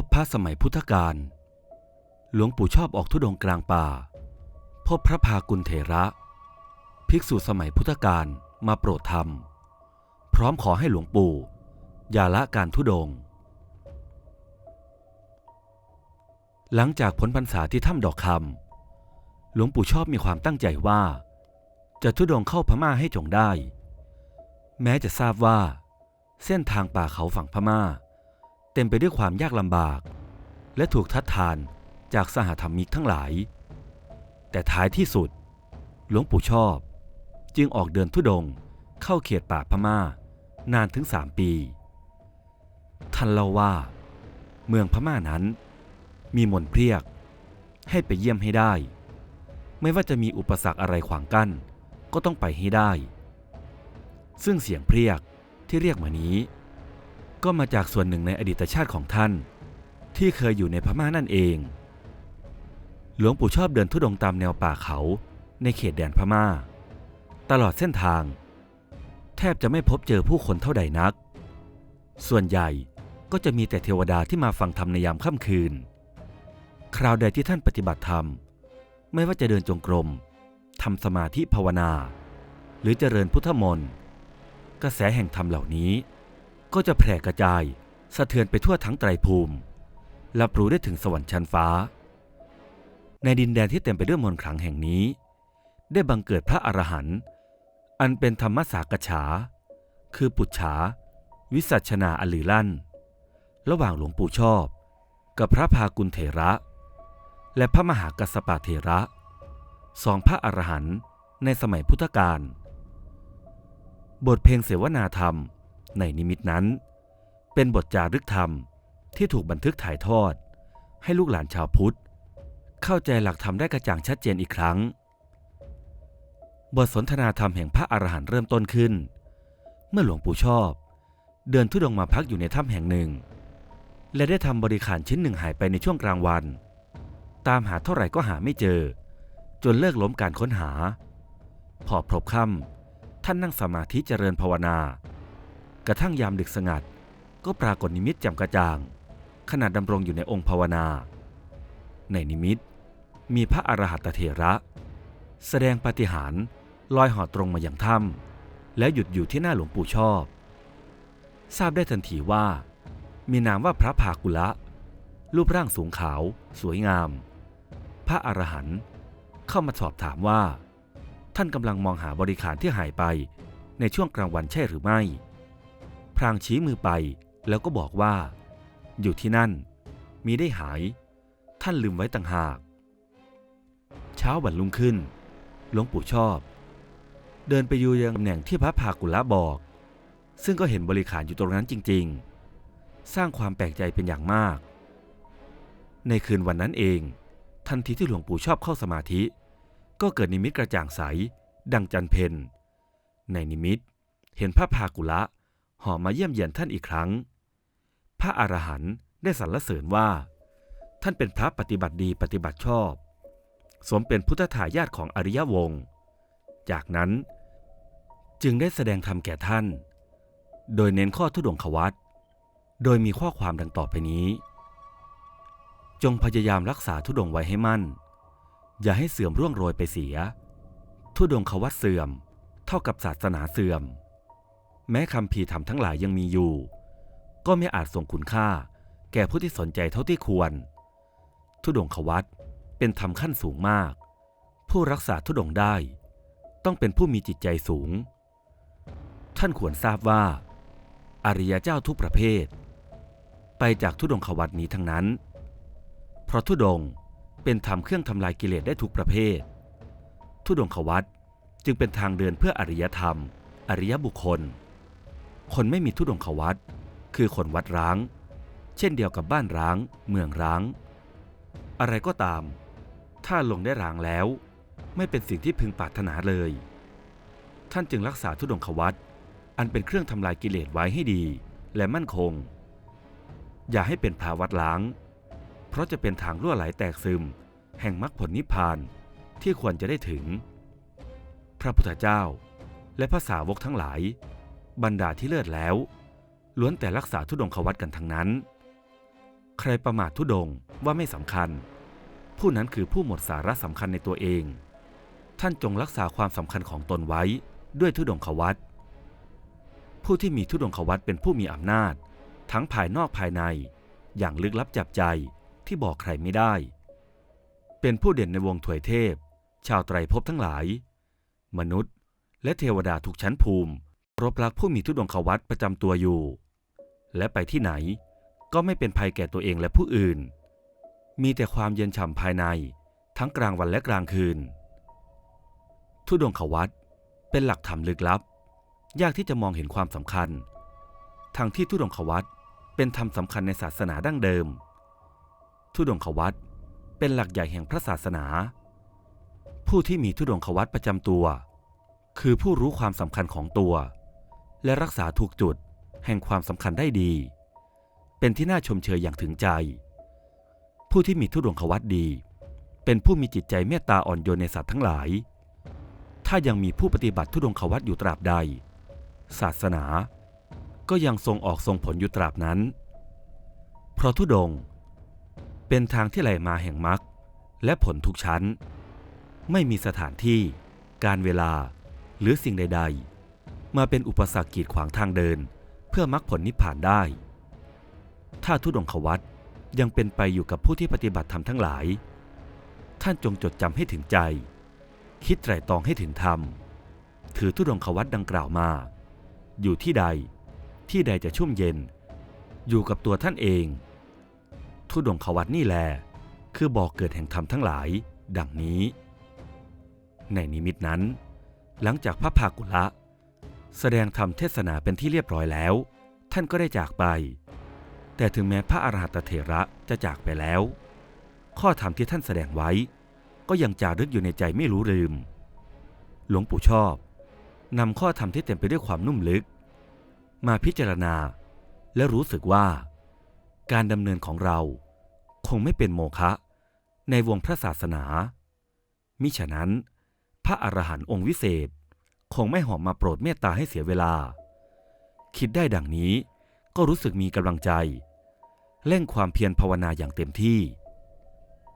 พบพระสมัยพุทธกาล หลวงปู่ชอบออกธุดงกลางป่า พบพระพากุลเถระ ภิกษุสมัยพุทธกาลมาโปรดธรรม พร้อมขอให้หลวงปู่ อย่าละการธุดง หลังจากพ้นพรรษาที่ถ้ำดอกคำหลวงปู่ชอบมีความตั้งใจว่า จะธุดงเข้าพม่าให้จงได้ แม้จะทราบว่า เส้นทางป่าเขาฝั่งพม่า เต็มไปด้วยความยากลำบาก และถูกทัดทานจากสหธรรมิกทั้งหลาย แต่ท้ายที่สุด หลวงปู่ชอบ จึงออกเดินทุดงเข้าเขตป่าพม่า นานถึงสามปี ท่านเล่าว่า เมืองพม่านั้น มีมนเพรียก ให้ไปเยี่ยมให้ได้ ไม่ว่าจะมีอุปสรรคอะไรขวางกั้น ก็ต้องไปให้ได้ ซึ่งเสียงเพรียกที่เรียกมานี้ ก็มาจากส่วนหนึ่งในอดีตชาติของท่าน ที่เคยอยู่ในพม่านั่นเอง หลวงปู่ชอบเดินทุดงตามแนวป่าเขาในเขตแดนพม่า ตลอดเส้นทาง แทบจะไม่พบเจอผู้คนเท่าใดนัก ส่วนใหญ่ก็จะมีแต่เทวดาที่มาฟังธรรมในยามค่ำคืน คราวใดที่ท่านปฏิบัติธรรม ไม่ว่าจะเดินจงกรมทำสมาธิภาวนา หรือเจริญพุทธมนต์กระแสแห่งธรรมเหล่านี้ ก็จะแผ่กระจาย สะเทือนไปทั่วทั้งไตรภูมิรับรู้ได้ถึงสวรรค์ชั้นฟ้า ในดินแดนที่เต็มไปด้วยมนต์ขลังแห่งนี้ ได้บังเกิดพระอรหันต์อันเป็นธรรมสากฉา คือปุจฉา วิสัชนาอลือลั่น ระหว่างหลวงปู่ชอบ กับพระพากุลเถระ และพระมหากัสสปะเถระสองพระอรหันต์ในสมัยพุทธกาลบทเพลงเสวนาธรรม ในนิมิตนั้น เป็นบทจารึกธรรมที่ถูกบันทึกถ่ายทอด ให้ลูกหลานชาวพุทธ เข้าใจหลักธรรมได้กระจ่างชัดเจนอีกครั้ง บทสนทนาธรรมแห่งพระอรหันต์เริ่มต้นขึ้น เมื่อหลวงปู่ชอบ เดินทุดงค์มาพักอยู่ในถ้ำแห่งหนึ่ง และได้ทำบริขารชิ้นหนึ่งหายไปในช่วงกลางวัน ตามหาเท่าไหร่ก็หาไม่เจอ จนเลิกล้มการค้นหา พอพบค่ำท่านนั่งสมาธิเจริญภาวนา กระทั่งยามดึกสงัด ก็ปรากฏนิมิตแจ่มกระจ่าง ขณะดำรงอยู่ในองค์ภาวนา ในนิมิต มีพระอรหัตเถระ แสดงปาฏิหาริย์ลอยหอตรงมาอย่างถ้ำแล้วหยุดอยู่ที่หน้าหลวงปู่ชอบ ทราบได้ทันทีว่า มีนามว่าพระภากุละ รูปร่างสูงขาว สวยงาม พระอรหันต์เข้ามาสอบถามว่า ท่านกำลังมองหาบริขารที่หายไปในช่วงกลางวันใช่หรือไม่ พรางชี้มือไปแล้วก็บอกว่า อยู่ที่นั่น มีได้หาย ท่านลืมไว้ต่างหาก เช้าวันรุ่งขึ้นหลวงปู่ชอบ เดินไปอยู่ยังตำแหน่งที่พระภากุละบอก ซึ่งก็เห็นบริขารอยู่ตรงนั้นจริง ๆ สร้างความแปลกใจเป็นอย่างมาก ในคืนวันนั้นเอง ทันทีที่หลวงปู่ชอบเข้าสมาธิ ก็เกิดนิมิตกระจ่างใส ดังจันเพนในนิมิต เห็นพระภากุละ ห่อมาเยี่ยมเยียนท่านอีกครั้ง พระอรหันต์ได้สรรเสริญว่า ท่านเป็นพระปฏิบัติดีปฏิบัติชอบ สมเป็นพุทธทายาทของอริยวงศ์จากนั้นจึงได้แสดงธรรมแก่ท่าน โดยเน้นข้อทุดงควัตโดยมีข้อความดังต่อไปนี้ จงพยายามรักษาทุดงไว้ให้มั่น อย่าให้เสื่อมร่วงโรยไปเสีย ทุดงควัตเสื่อม เท่ากับศาสนาเสื่อม แม้คำพีธรรมทั้งหลายยังมีอยู่ ก็ไม่อาจส่งคุณค่า แก่ผู้ที่สนใจเท่าที่ควร ทุดงควัตเป็นธรรมขั้นสูงมาก ผู้รักษาทุดงได้ ต้องเป็นผู้มีจิตใจสูง ท่านควรทราบว่า อริยเจ้าทุกประเภท ไปจากทุดงควัตนี้ทั้งนั้น เพราะทุดงเป็นธรรมเครื่องทำลายกิเลสได้ทุกประเภท ทุดงควัตจึงเป็นทางเดินเพื่ออริยธรรม อริยบุคคล คนไม่มีทุดงควัตคือคนวัดร้าง เช่นเดียวกับบ้านร้าง เมืองร้าง อะไรก็ตาม ถ้าลงได้ร้างแล้ว ไม่เป็นสิ่งที่พึงปรารถนาเลย ท่านจึงรักษาทุดงควัตอันเป็นเครื่องทำลายกิเลสไว้ให้ดีและมั่นคง อย่าให้เป็นพาวัดล้าง เพราะจะเป็นทางรั่วไหลแตกซึม แห่งมรรคผลนิพพานที่ควรจะได้ถึง พระพุทธเจ้าและภาษาวกทั้งหลาย บรรดาที่เลิศแล้ว ล้วนแต่รักษาทุดงควัตกันทั้งนั้น ใครประมาททุดงว่าไม่สำคัญ ผู้นั้นคือผู้หมดสาระสำคัญในตัวเอง ท่านจงรักษาความสำคัญของตนไว้ด้วยทุดงควัตผู้ที่มีทุดงควัตเป็นผู้มีอำนาจ ทั้งภายนอกภายใน อย่างลึกลับจับใจที่บอกใครไม่ได้ เป็นผู้เด่นในวงถวยเทพ ชาวไตรภพทั้งหลาย มนุษย์ และเทวดาทุกชั้นภูมิ รบรักผู้มีทุดงควัตประจำตัวอยู่ และไปที่ไหนก็ไม่เป็นภัยแก่ตัวเองและผู้อื่น มีแต่ความเย็นฉ่ำภายในทั้งกลางวันและกลางคืน ทุดงควัตเป็นหลักธรรมลึกลับ ยากที่จะมองเห็นความสำคัญทางที่ทุดงควัตเป็นธรรมสำคัญในศาสนาดั้งเดิม ทุดงควัตเป็นหลักใหญ่แห่งพระศาสนา ผู้ที่มีทุดงควัตประจำตัว คือผู้รู้ความสำคัญของตัว และรักษาถูกจุดแห่งความสำคัญได้ดี เป็นที่น่าชมเชยอย่างถึงใจ ผู้ที่มีทุดวงควัตดี เป็นผู้มีจิตใจเมตตาอ่อนโยนในสัตว์ทั้งหลาย ถ้ายังมีผู้ปฏิบัติทุดงควัตอยู่ตราบใด ศาสนา ก็ยังทรงออกทรงผลอยู่ตราบนั้น เพราะทุดง เป็นทางที่ไหลมาแห่งมรรคและผลทุกชั้น ไม่มีสถานที่ การเวลาหรือสิ่งใด ๆ มาเป็นอุปสรรคกีดขวางทางเดิน เพื่อมรรคผลนิพพานได้ ถ้าทุดงควัตยังเป็นไปอยู่กับผู้ที่ปฏิบัติธรรมทั้งหลาย ท่านจงจดจำให้ถึงใจ คิดไตรตรองให้ถึงธรรม ถือทุดงควัตดังกล่าวมา อยู่ที่ใด ที่ใดจะชุ่มเย็น อยู่กับตัวท่านเอง ทุดงควัตนี่แลคือบอกเกิดแห่งธรรมทั้งหลาย ดังนี้ ในนิมิตนั้น หลังจากพระภากุละ แสดงธรรมเทศนาเป็นที่เรียบร้อยแล้ว ท่านก็ได้จากไป แต่ถึงแม้พระอรหัตเถระจะจากไปแล้ว ข้อธรรมที่ท่านแสดงไว้ ก็ยังจารึกอยู่ในใจไม่รู้ลืม หลวงปู่ชอบนำข้อธรรมที่เต็มไปด้วยความนุ่มลึก มาพิจารณาและรู้สึกว่า การดำเนินของเราคงไม่เป็นโมฆะในวงพระศาสนา มิฉะนั้น พระอรหันต์องค์วิเศษ คงไม่หอมมาโปรดเมตตาให้เสียเวลา คิดได้ดังนี้ก็รู้สึกมีกำลังใจ เร่งความเพียรภาวนาอย่างเต็มที่